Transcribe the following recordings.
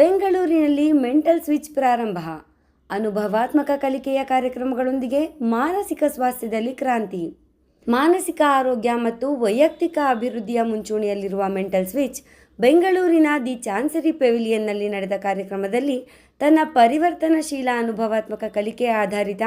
ಬೆಂಗಳೂರಿನಲ್ಲಿ mental switch ಪ್ರಾರಂಭ. ಅನುಭವಾತ್ಮಕ ಕಲಿಕೆಯ ಕಾರ್ಯಕ್ರಮಗಳೊಂದಿಗೆ ಮಾನಸಿಕ ಸ್ವಾಸ್ಥ್ಯದಲ್ಲಿ ಕ್ರಾಂತಿ. ಮಾನಸಿಕ ಆರೋಗ್ಯ ಮತ್ತು ವೈಯಕ್ತಿಕ ಅಭಿವೃದ್ಧಿಯ ಮುಂಚೂಣಿಯಲ್ಲಿರುವ ಮೆಂಟಲ್ ಸ್ವಿಚ್ ಬೆಂಗಳೂರಿನ ದಿ ಚಾನ್ಸರಿ ಪೆವಿಲಿಯನ್ನಲ್ಲಿ ನಡೆದ ಕಾರ್ಯಕ್ರಮದಲ್ಲಿ ತನ್ನ ಪರಿವರ್ತನಶೀಲ ಅನುಭವಾತ್ಮಕ ಕಲಿಕೆ ಆಧಾರಿತ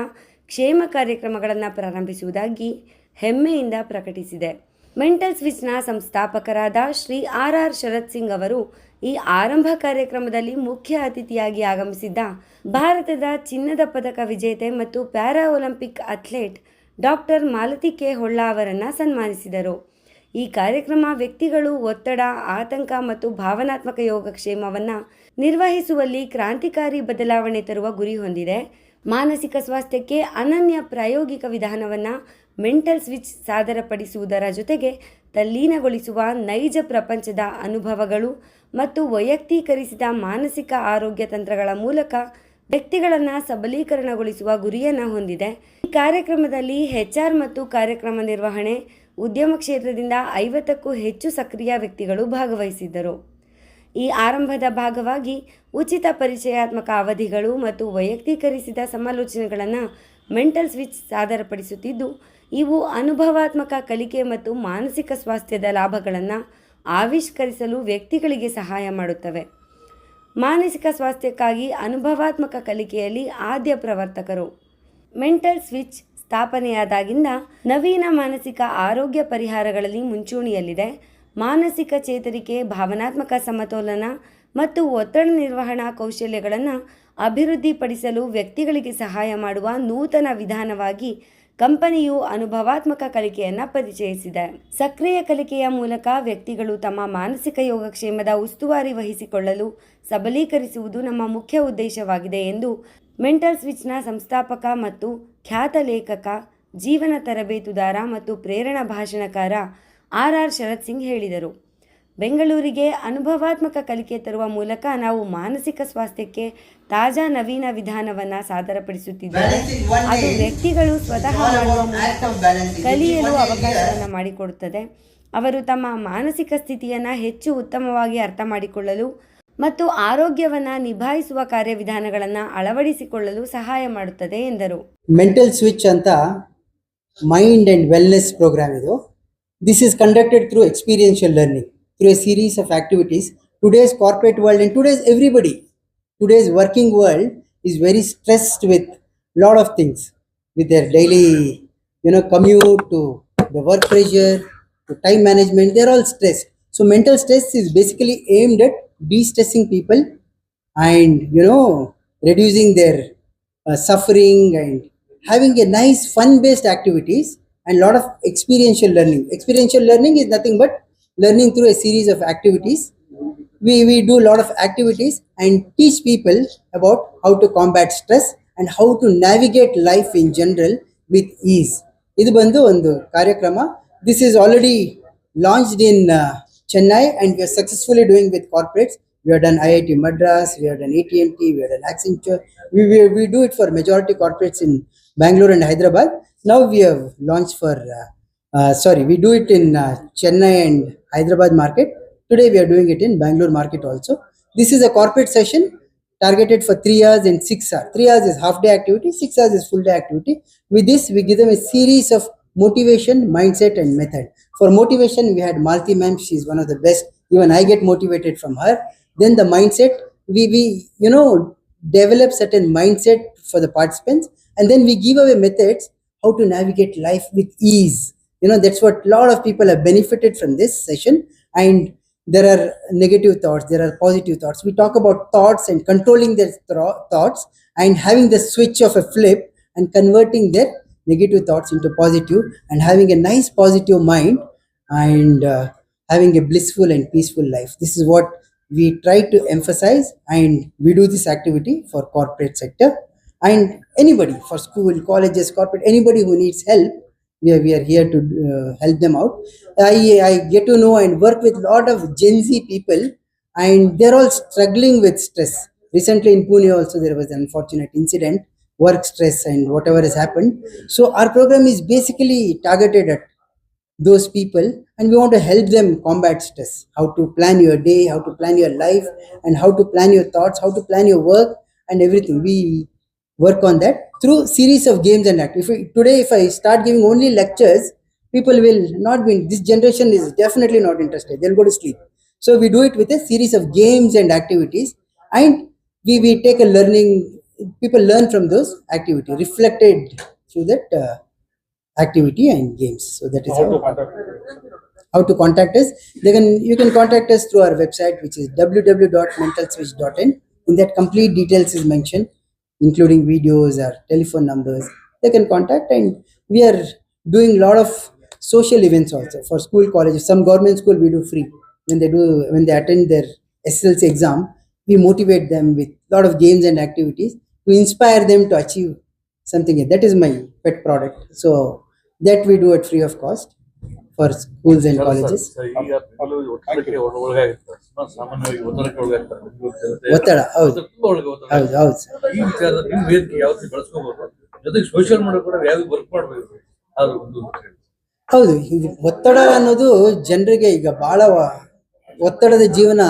ಕ್ಷೇಮ ಕಾರ್ಯಕ್ರಮಗಳನ್ನು ಪ್ರಾರಂಭಿಸುವುದಾಗಿ ಹೆಮ್ಮೆಯಿಂದ ಪ್ರಕಟಿಸಿದೆ. ಮೆಂಟಲ್ ಸ್ವಿಚ್ನ ಸಂಸ್ಥಾಪಕರಾದ ಶ್ರೀ ಆರ್ ಆರ್ ಶರತ್ ಸಿಂಗ್ ಅವರು ಈ ಆರಂಭ ಕಾರ್ಯಕ್ರಮದಲ್ಲಿ ಮುಖ್ಯ ಅತಿಥಿಯಾಗಿ ಆಗಮಿಸಿದ್ದ ಭಾರತದ ಚಿನ್ನದ ಪದಕ ವಿಜೇತೆ ಮತ್ತು para Olympic athlete doctor Malathi K. Holla ಅವರನ್ನು ಸನ್ಮಾನಿಸಿದರು. ಈ ಕಾರ್ಯಕ್ರಮ ವ್ಯಕ್ತಿಗಳು ಒತ್ತಡ, ಆತಂಕ ಮತ್ತು ಭಾವನಾತ್ಮಕ ಯೋಗಕ್ಷೇಮವನ್ನು ನಿರ್ವಹಿಸುವಲ್ಲಿ ಕ್ರಾಂತಿಕಾರಿ ಬದಲಾವಣೆ ತರುವ ಗುರಿ ಹೊಂದಿದೆ. ಮಾನಸಿಕ ಸ್ವಾಸ್ಥ್ಯಕ್ಕೆ ಅನನ್ಯ ಪ್ರಾಯೋಗಿಕ ವಿಧಾನವನ್ನು ಮೆಂಟಲ್ ಸ್ವಿಚ್ ಸಾದರಪಡಿಸುವುದರ ಜೊತೆಗೆ ತಲ್ಲೀನಗೊಳಿಸುವ ನೈಜ ಪ್ರಪಂಚದ ಅನುಭವಗಳು ಮತ್ತು ವೈಯಕ್ತೀಕರಿಸಿದ ಮಾನಸಿಕ ಆರೋಗ್ಯ ತಂತ್ರಗಳ ಮೂಲಕ ವ್ಯಕ್ತಿಗಳನ್ನು ಸಬಲೀಕರಣಗೊಳಿಸುವ ಗುರಿಯನ್ನು ಹೊಂದಿದೆ. ಈ ಕಾರ್ಯಕ್ರಮದಲ್ಲಿ ಹೆಚ್ಆರ್ ಮತ್ತು ಕಾರ್ಯಕ್ರಮ ನಿರ್ವಹಣೆ, ಉದ್ಯಮ ಕ್ಷೇತ್ರದಿಂದ ಐವತ್ತಕ್ಕೂ ಹೆಚ್ಚು ಸಕ್ರಿಯ ವ್ಯಕ್ತಿಗಳು ಭಾಗವಹಿಸಿದ್ದರು. ಈ ಆರಂಭದ ಭಾಗವಾಗಿ ಉಚಿತ ಪರಿಚಯಾತ್ಮಕ ಅವಧಿಗಳು ಮತ್ತು ವೈಯಕ್ತೀಕರಿಸಿದ ಸಮಾಲೋಚನೆಗಳನ್ನು ಮೆಂಟಲ್ ಸ್ವಿಚ್ ಸಾದರಪಡಿಸುತ್ತಿದ್ದು, ಇವು ಅನುಭವಾತ್ಮಕ ಕಲಿಕೆ ಮತ್ತು ಮಾನಸಿಕ ಸ್ವಾಸ್ಥ್ಯದ ಲಾಭಗಳನ್ನು ಆವಿಷ್ಕರಿಸಲು ವ್ಯಕ್ತಿಗಳಿಗೆ ಸಹಾಯ ಮಾಡುತ್ತವೆ. ಮಾನಸಿಕ ಸ್ವಾಸ್ಥ್ಯಕ್ಕಾಗಿ ಅನುಭವಾತ್ಮಕ ಕಲಿಕೆಯಲ್ಲಿ ಆದ್ಯ ಪ್ರವರ್ತಕರು. ಮೆಂಟಲ್ ಸ್ವಿಚ್ ಸ್ಥಾಪನೆಯಾದಾಗಿಂದ ನವೀನ ಮಾನಸಿಕ ಆರೋಗ್ಯ ಪರಿಹಾರಗಳಲ್ಲಿ ಮುಂಚೂಣಿಯಲ್ಲಿದೆ. ಮಾನಸಿಕ ಚೇತರಿಕೆ, ಭಾವನಾತ್ಮಕ ಸಮತೋಲನ ಮತ್ತು ಒತ್ತಡ ನಿರ್ವಹಣಾ ಕೌಶಲ್ಯಗಳನ್ನು ಅಭಿವೃದ್ಧಿಪಡಿಸಲು ವ್ಯಕ್ತಿಗಳಿಗೆ ಸಹಾಯ ಮಾಡುವ ನೂತನ ವಿಧಾನವಾಗಿ ಕಂಪನಿಯು ಅನುಭವಾತ್ಮಕ ಕಲಿಕೆಯನ್ನು ಪರಿಚಯಿಸಿದೆ. ಸಕ್ರಿಯ ಕಲಿಕೆಯ ಮೂಲಕ ವ್ಯಕ್ತಿಗಳು ತಮ್ಮ ಮಾನಸಿಕ ಯೋಗಕ್ಷೇಮದ ಉಸ್ತುವಾರಿ ವಹಿಸಿಕೊಳ್ಳಲು ಸಬಲೀಕರಿಸುವುದು ನಮ್ಮ ಮುಖ್ಯ ಉದ್ದೇಶವಾಗಿದೆ ಎಂದು ಮೆಂಟಲ್ ಸ್ವಿಚ್ನ ಸಂಸ್ಥಾಪಕ ಮತ್ತು ಖ್ಯಾತ ಲೇಖಕ, ಜೀವನ ತರಬೇತುದಾರ ಮತ್ತು ಪ್ರೇರಣಾ ಭಾಷಣಕಾರ ಆರ್ ಆರ್ ಶರತ್ ಸಿಂಗ್ ಹೇಳಿದರು. ಬೆಂಗಳೂರಿಗೆ ಅನುಭವಾತ್ಮಕ ಕಲಿಕೆ ತರುವ ಮೂಲಕ ನಾವು ಮಾನಸಿಕ ಸ್ವಾಸ್ಥ್ಯಕ್ಕೆ ತಾಜಾ ನವೀನ ವಿಧಾನವನ್ನು ಸಾದರಪಡಿಸುತ್ತಿದ್ದೇವೆ. ಅದು ವ್ಯಕ್ತಿಗಳು ಸ್ವತಃ ಮಾಡುವ ಮೂಲಕ ಕಲಿಯಲು ಅವಕಾಶವನ್ನು ಮಾಡಿಕೊಡುತ್ತದೆ. ಅವರು ತಮ್ಮ ಮಾನಸಿಕ ಸ್ಥಿತಿಯನ್ನು ಹೆಚ್ಚು ಉತ್ತಮವಾಗಿ ಅರ್ಥ ಮಾಡಿಕೊಳ್ಳಲು ಮತ್ತು ಆರೋಗ್ಯವನ್ನು ನಿಭಾಯಿಸುವ ಕಾರ್ಯವಿಧಾನಗಳನ್ನು ಅಳವಡಿಸಿಕೊಳ್ಳಲು ಸಹಾಯ ಮಾಡುತ್ತದೆ ಎಂದರು. ಮೆಂಟಲ್ ಸ್ವಿಚ್ ಅಂತ ಮೈಂಡ್ ಅಂಡ್ ವೆಲ್ನೆಸ್ ಪ್ರೋಗ್ರಾಮ್ ಇದು. This is conducted through experiential learning, through a series of activities. Today's corporate world and today's everybody, today's working world is very stressed with lot of things, with their daily, you know, commute to the work pressure, to time management, they're all stressed. So mental stress is basically aimed at de-stressing people and, you know, reducing their uh, suffering and having a nice fun-based activities and lot of experiential learning experiential learning is nothing but learning through a series of activities we, we do a lot of activities and teach people about how to combat stress and how to navigate life in general with ease ಇದು ಬಂದು ಒಂದು ಕಾರ್ಯಕ್ರಮ this is already launched in Chennai and we are successfully doing with corporates We have done IIT Madras, we have done AT&T, we have done Accenture. We, we, we do it for majority corporates in Bangalore and Hyderabad. Now we have launched for, uh, uh, sorry, we do it in uh, Chennai and Hyderabad market. Today we are doing it in Bangalore market also. This is a corporate session targeted for three hours and six hours. Three hours is half day activity, six hours is full day activity. With this, we give them a series of motivation, mindset, and method. For motivation, we had Malti ma'am. is one of the best. Even I get motivated from her. Then the mindset, we, we you know, develop certain mindset for the participants, and then we give away methods how to navigate life with ease. You know, that's what a lot of people have benefited from this session. And there are negative thoughts, there are positive thoughts. We talk about thoughts and controlling their thoughts and having the switch of a flip and converting their negative thoughts into positive and having a nice positive mind and uh, having a blissful and peaceful life. This is what we try to emphasize and we do this activity for corporate sector and anybody for school, colleges, corporate, anybody who needs help we are, we are here to uh, help them out. I, I get to know and work with a lot of Gen Z people, and they're all struggling with stress. Recently in Pune, also there was an unfortunate incident, work stress, and whatever has happened. So, our program is basically targeted at those people and we want to help them combat stress. How to plan your day how to plan your life and how to plan your thoughts how to plan your work and everything. We work on that through series of games and act if we, today if i start giving only lectures people will not be this generation is definitely not interested. They'll go to sleep. So we do it with a series of games and activities and we, we take a learning people learn from those activity reflected through that uh, activity and games. So that is How how, to contact? how to contact us? They can you can contact us through our website which is www.mentalswitch.in in. That complete details is mentioned including videos or telephone numbers. They can contact and we are doing a lot of social events also for school colleges some government school we do free. When they do when they attend their SSLC exam we motivate them with a lot of games and activities to inspire them to achieve something that is my pet product. So that we do at free of cost for schools and colleges. ಒತ್ತಡ ಹೌದು. ಹೌದು ಹೌದು sir ಈ ವಿಚಾರದಲ್ಲಿ ನಿಮ್ ವೇದಿಕೆ ಯಾವ ರೀತಿ ಬಳಸ್ಕೋಬಹುದು ಜೊತೆಗೆ ಸೋಷಿಯಲ್ ಮೀಡಿಯಾ ಕೂಡ ಯಾವ ವರ್ಕ್ ಮಾಡ್ಬೇಕು. ಅದು ಒಂದು ಹೌದು ಇದು ಒತ್ತಡ ಅನ್ನೋದು ಜನರಿಗೆ ಈಗ ಬಹಳ ಒತ್ತಡದ ಜೀವನ.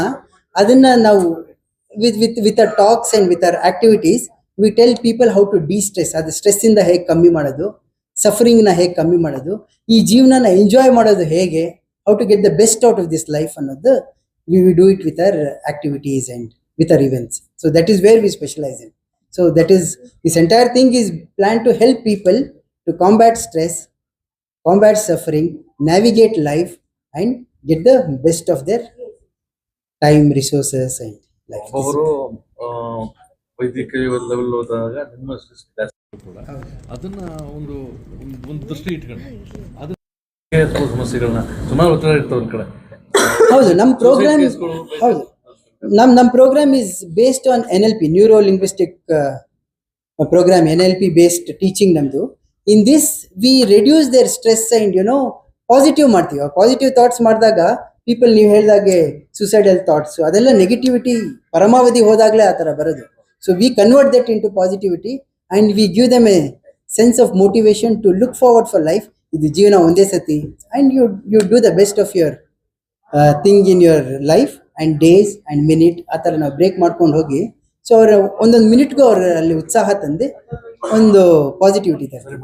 ಅದನ್ನ ನಾವು with with with our talks and with our activities we tell people how to destress ಅದು ಸ್ಟ್ರೆಸ್ ಇಂದ ಹೇಗೆ ಕಮ್ಮಿ ಮಾಡೋದು. ಸಫರಿಂಗ್ನ ಹೇಗೆ ಕಮ್ಮಿ ಮಾಡೋದು? ಈ ಜೀವನನ ಎಂಜಾಯ್ ಮಾಡೋದು ಹೇಗೆ? How to get the best out of this life ಅನ್ನೋದು we we do it with our activities and with our events so that is where we specialise in so that is this entire thing is plan to help people to combat stress combat suffering navigate life and get the best of their time resources and life ವೈದ್ಯಕೀಯ level ಹೋದಾಗ ನಿಮ್ಮ ಕೂಡ. ಅದನ್ನ ಒಂದು ಒಂದು- ದೃಷ್ಟಿ ಇಟ್ಕೊಂಡು. ಅದಕ್ಕೆ ಸಮಸ್ಯೆಗಳನ್ನ ಸುಮಾರು ಒತ್ತಡ ಇರ್ತಾವ ಒಂದ್ ಕಡೆ. ಹೌದು ನಮ್ಮ ಪ್ರೋಗ್ರಾಮ್ ಹೌದು. ನಮ್ಮ ನಮ್ಮ program is based on N L P neuro linguistic program N L P based teaching ನಮ್ದು. In this we reduce their stress and you know positive ಮಾಡ್ತೀವಿ. ಪಾಸಿಟಿವ್ ಥಾಟ್ಸ್ ಮಾಡಿದಾಗ ಪೀಪಲ್ ನೀವು ಹೇಳಿದಾಗೆ ಸುಸೈಡಲ್ ಥಾಟ್ಸ್ ಅದೆಲ್ಲ negativity ಪರಮಾವಧಿ ಹೋದಾಗಲೇ ಆ ಥರ ಬರೋದು. So we convert that into positivity and we give them a sense of motivation to look forward for life ಇದು ಜೀವನ ಒಂದೇ ಸತಿ. And you you do the best of your thing in your life and days and minute ಆ ಥರ ನಾವು break ಮಾಡ್ಕೊಂಡು ಹೋಗಿ. So ಅವರ ಒಂದೊಂದು ಮಿನಿಟ್ಗೂ ಅವರಲ್ಲಿ ಉತ್ಸಾಹ ತಂದು. ಒಂದು ಪಾಸಿಟಿವಿಟಿ ತರ್ತಾರೆ.